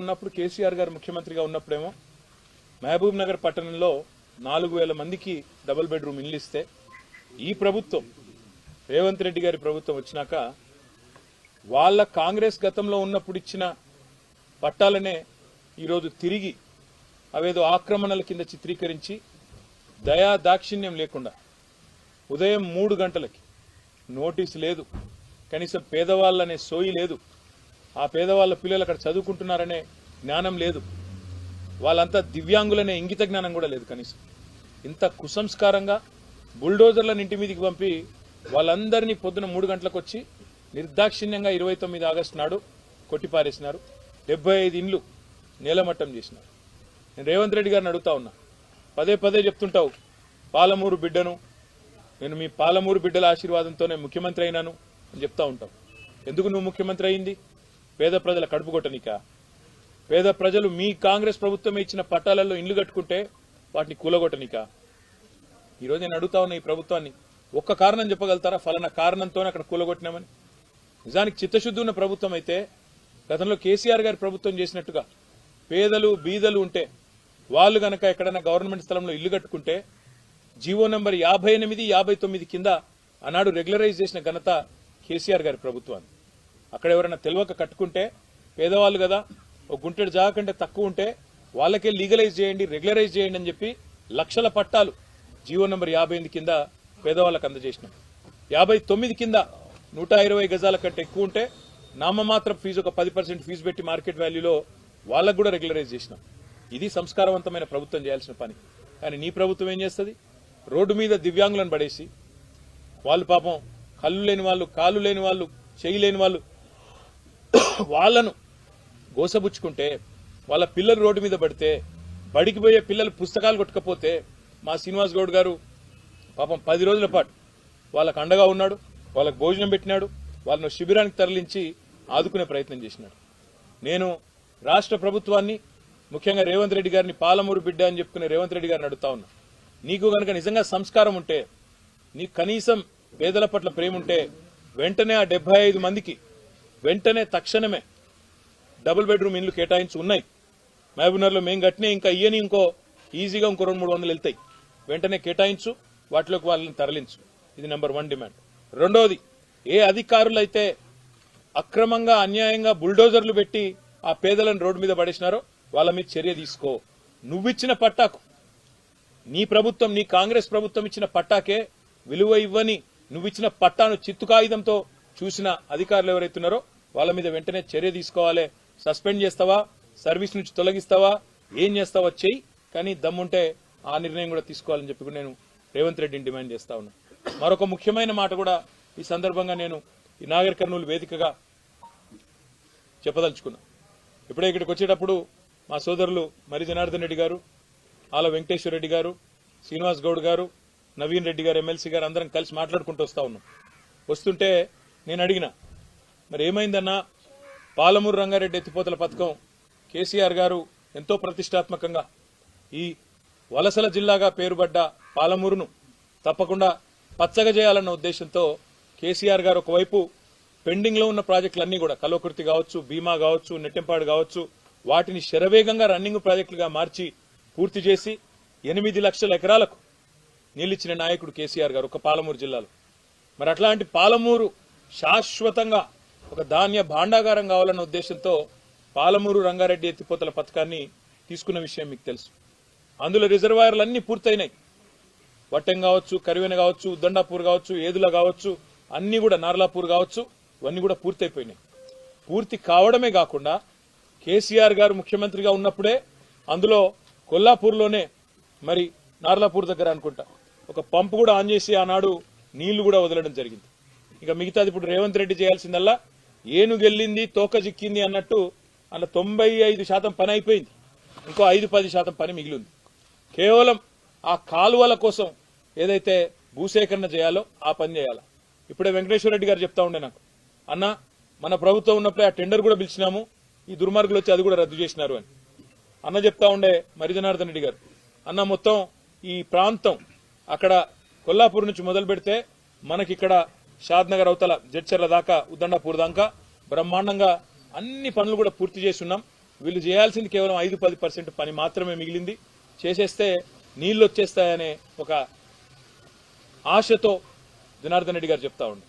ఉన్నప్పుడు కేసీఆర్ గారు ముఖ్యమంత్రిగా ఉన్నప్పుడేమో మహబూబ్ నగర్ పట్టణంలో నాలుగు వేల మందికి డబుల్ బెడ్రూమ్ ఇల్లు ఇస్తే ఈ ప్రభుత్వం రేవంత్ రెడ్డి గారి ప్రభుత్వం వచ్చినాక వాళ్ళ కాంగ్రెస్ గతంలో ఉన్నప్పుడు ఇచ్చిన పట్టాలనే ఈరోజు తిరిగి అవేదో ఆక్రమణల కింద చిత్రీకరించి దయా దాక్షిణ్యం లేకుండా ఉదయం మూడు గంటలకి నోటీసు లేదు కనీసం పేదవాళ్ళనే సోయి లేదు ఆ పేదవాళ్ళ పిల్లలు అక్కడ చదువుకుంటున్నారనే జ్ఞానం లేదు. వాళ్ళంతా దివ్యాంగులనే ఇంగిత జ్ఞానం కూడా లేదు కనీసం. ఇంత కుసంస్కారంగా బుల్డోజర్లను ఇంటి మీదకి పంపి వాళ్ళందరినీ పొద్దున మూడు గంటలకు వచ్చి నిర్దాక్షిణ్యంగా ఇరవై తొమ్మిది ఆగస్టు నాడు కొట్టిపారేసినారు. డెబ్బై ఐదు ఇండ్లు నేలమట్టం చేసినారు. నేను రేవంత్ రెడ్డి గారిని అడుగుతా ఉన్నా. పదే పదే చెప్తుంటావు పాలమూరు బిడ్డను నేను మీ పాలమూరు బిడ్డల ఆశీర్వాదంతోనే ముఖ్యమంత్రి అయినాను అని చెప్తా ఉంటావు. ఎందుకు నువ్వు ముఖ్యమంత్రి అయింది? పేద ప్రజల కడుపు కొట్టనికా పేద ప్రజలు మీ కాంగ్రెస్ ప్రభుత్వం ఇచ్చిన పట్టాలలో ఇండ్లు కట్టుకుంటే వాటిని కూలగొట్టనికా. ఈరోజు నేను అడుగుతా ఉన్న ఈ ప్రభుత్వాన్ని ఒక్క కారణం చెప్పగలుగుతారా? ఫలానా కారణంతోనే అక్కడ కూలగొట్టినామని. నిజానికి చిత్తశుద్ధి ఉన్న ప్రభుత్వం అయితే గతంలో కేసీఆర్ గారి ప్రభుత్వం చేసినట్టుగా పేదలు బీదలు ఉంటే వాళ్ళు గనక ఎక్కడైనా గవర్నమెంట్ స్థలంలో ఇల్లు కట్టుకుంటే జీవో నెంబర్ యాభై ఎనిమిది యాభై తొమ్మిది కింద ఆనాడు రెగ్యులరైజ్ చేసిన ఘనత కేసీఆర్ గారి ప్రభుత్వాన్ని. అక్కడ ఎవరైనా తెలియక కట్టుకుంటే పేదవాళ్ళు కదా ఒక గుంటెడు జాగా కంటే తక్కువ ఉంటే వాళ్ళకే లీగలైజ్ చేయండి రెగ్యులరైజ్ చేయండి అని చెప్పి లక్షల పట్టాలు జీవో నెంబర్ యాభై ఎనిమిది కింద పేదవాళ్ళకు అందజేసినాం. యాభై తొమ్మిది కింద నూట ఇరవై గజాల కంటే ఎక్కువ ఉంటే నామమాత్రం ఫీజు ఒక పది పర్సెంట్ ఫీజు పెట్టి మార్కెట్ వాల్యూలో వాళ్ళకు కూడా రెగ్యులరైజ్ చేసినాం. ఇది సంస్కారవంతమైన ప్రభుత్వం చేయాల్సిన పని. కానీ నీ ప్రభుత్వం ఏం చేస్తుంది? రోడ్డు మీద దివ్యాంగులను పడేసి వాళ్ళు పాపం కళ్ళు లేని వాళ్ళు కాళ్ళు లేని వాళ్ళు చెయ్యి లేని వాళ్ళు వాళ్ళను గోసబుచ్చుకుంటే వాళ్ళ పిల్లలు రోడ్డు మీద పడితే బడికి పోయే పిల్లలు పుస్తకాలు కొట్టకపోతే మా శ్రీనివాస్ గౌడ్ గారు పాపం పది రోజుల పాటు వాళ్ళకు అండగా ఉన్నాడు వాళ్ళకు భోజనం పెట్టినాడు వాళ్ళను శిబిరానికి తరలించి ఆదుకునే ప్రయత్నం చేసినాడు. నేను రాష్ట్ర ప్రభుత్వాన్ని ముఖ్యంగా రేవంత్ రెడ్డి గారిని పాలమూరు బిడ్డ అని చెప్పుకునే రేవంత్ రెడ్డి గారిని అడుగుతా ఉన్నా. నీకు గనక నిజంగా సంస్కారం ఉంటే నీకు కనీసం పేదల పట్ల ప్రేమ ఉంటే వెంటనే ఆ డెబ్బై ఐదు మందికి వెంటనే తక్షణమే డబుల్ బెడ్రూమ్ ఇండ్లు కేటాయించి ఉన్నాయి. మహబూబ్నగర్లో మేము కట్టినా ఇంకా ఇయ్యని ఇంకో ఈజీగా ఇంకో రెండు మూడు వందలు వెళ్తాయి. వెంటనే కేటాయించు వాటిలోకి వాళ్ళని తరలించు. ఇది నెంబర్ వన్ డిమాండ్. రెండోది ఏ అధికారులైతే అక్రమంగా అన్యాయంగా బుల్డోజర్లు పెట్టి ఆ పేదలను రోడ్డు మీద పడేసినారో వాళ్ళ మీద చర్య తీసుకో. నువ్విచ్చిన పట్టాకు నీ ప్రభుత్వం నీ కాంగ్రెస్ ప్రభుత్వం ఇచ్చిన పట్టాకే విలువ ఇవ్వని నువ్విచ్చిన పట్టాను చిత్తుకాయుధంతో చూసిన అధికారులు ఎవరైతున్నారో వాళ్ళ మీద వెంటనే చర్య తీసుకోవాలి. సస్పెండ్ చేస్తావా? సర్వీస్ నుంచి తొలగిస్తావా? ఏం చేస్తావా చెయ్యి. కానీ దమ్ముంటే ఆ నిర్ణయం కూడా తీసుకోవాలని చెప్పి నేను రేవంత్ రెడ్డిని డిమాండ్ చేస్తా ఉన్నా. మరొక ముఖ్యమైన మాట కూడా ఈ సందర్భంగా నేను ఈ నాగర్ కర్నూలు వేదికగా చెప్పదలుచుకున్నా. ఇప్పుడే ఇక్కడికి వచ్చేటప్పుడు మా సోదరులు మరి జనార్దన్ రెడ్డి గారు ఆల వెంకటేశ్వర రెడ్డి గారు శ్రీనివాస్ గౌడ్ గారు నవీన్ రెడ్డి గారు ఎమ్మెల్సీ గారు అందరం కలిసి మాట్లాడుకుంటూ వస్తా ఉన్నాం. వస్తుంటే నేను అడిగిన మరి ఏమైందన్నా? పాలమూరు రంగారెడ్డి ఎత్తిపోతల పథకం కేసీఆర్ గారు ఎంతో ప్రతిష్టాత్మకంగా ఈ వలసల జిల్లాగా పేరుపడ్డ పాలమూరును తప్పకుండా పచ్చగా చేయాలన్న ఉద్దేశంతో కేసీఆర్ గారు ఒకవైపు పెండింగ్లో ఉన్న ప్రాజెక్టులన్నీ కూడా కల్వకుర్తి కావచ్చు బీమా కావచ్చు నెట్టెంపాడు కావచ్చు వాటిని శరవేగంగా రన్నింగ్ ప్రాజెక్టులుగా మార్చి పూర్తి చేసి ఎనిమిది లక్షల ఎకరాలకు నీళ్ళిచ్చిన నాయకుడు కేసీఆర్ గారు ఒక పాలమూరు జిల్లాలో. మరి అట్లాంటి పాలమూరు శాశ్వతంగా ఒక ధాన్య భాండాగారం కావాలన్న ఉద్దేశంతో పాలమూరు రంగారెడ్డి ఎత్తిపోతల పథకాన్ని తీసుకున్న విషయం మీకు తెలుసు. అందులో రిజర్వాయర్లు అన్ని పూర్తయినాయి. వట్టెం కావచ్చు కరివెన కావచ్చు ఉద్దండాపూర్ కావచ్చు ఏదుల కావచ్చు అన్ని కూడా నార్లాపూర్ కావచ్చు ఇవన్నీ కూడా పూర్తయిపోయినాయి. పూర్తి కావడమే కాకుండా కేసీఆర్ గారు ముఖ్యమంత్రిగా ఉన్నప్పుడే అందులో కొల్లాపూర్లోనే మరి నార్లాపూర్ దగ్గర అనుకుంటా ఒక పంపు కూడా ఆన్ చేసి ఆనాడు నీళ్ళు కూడా వదలడం జరిగింది. ఇక మిగతాది ఇప్పుడు రేవంత్ రెడ్డి చేయాల్సిందల్లా ఏను గెల్లింది తోక చిక్కింది అన్నట్టు అలా తొంభై ఐదు శాతం పని అయిపోయింది. ఇంకో ఐదు పది శాతం పని మిగిలింది. కేవలం ఆ కాలువల కోసం ఏదైతే భూసేకరణ చేయాలో ఆ పని చేయాలి? ఇప్పుడే వెంకటేశ్వర రెడ్డి గారు చెప్తా ఉండే నాకు అన్న మన ప్రభుత్వం ఉన్నప్పుడే ఆ టెండర్ కూడా పిలిచినాము ఈ దుర్మార్గులు వచ్చి అది కూడా రద్దు చేసినారు అని. అన్న చెప్తా ఉండే మరిజనార్దన్ రెడ్డి గారు అన్న మొత్తం ఈ ప్రాంతం అక్కడ కొల్లాపూర్ నుంచి మొదలు పెడితే మనకిక్కడ షాద్ నగర్ అవతల జడ్చర్ల దాకా ఉద్దండాపూర్ దాకా బ్రహ్మాండంగా అన్ని పనులు కూడా పూర్తి చేసి ఉన్నాం వీళ్ళు చేయాల్సింది కేవలం ఐదు పది పర్సెంట్ పని మాత్రమే మిగిలింది. చేసేస్తే నీళ్ళు వచ్చేస్తాయనే ఒక ఆశతో జనార్దన్ రెడ్డి గారు చెప్తా ఉండు.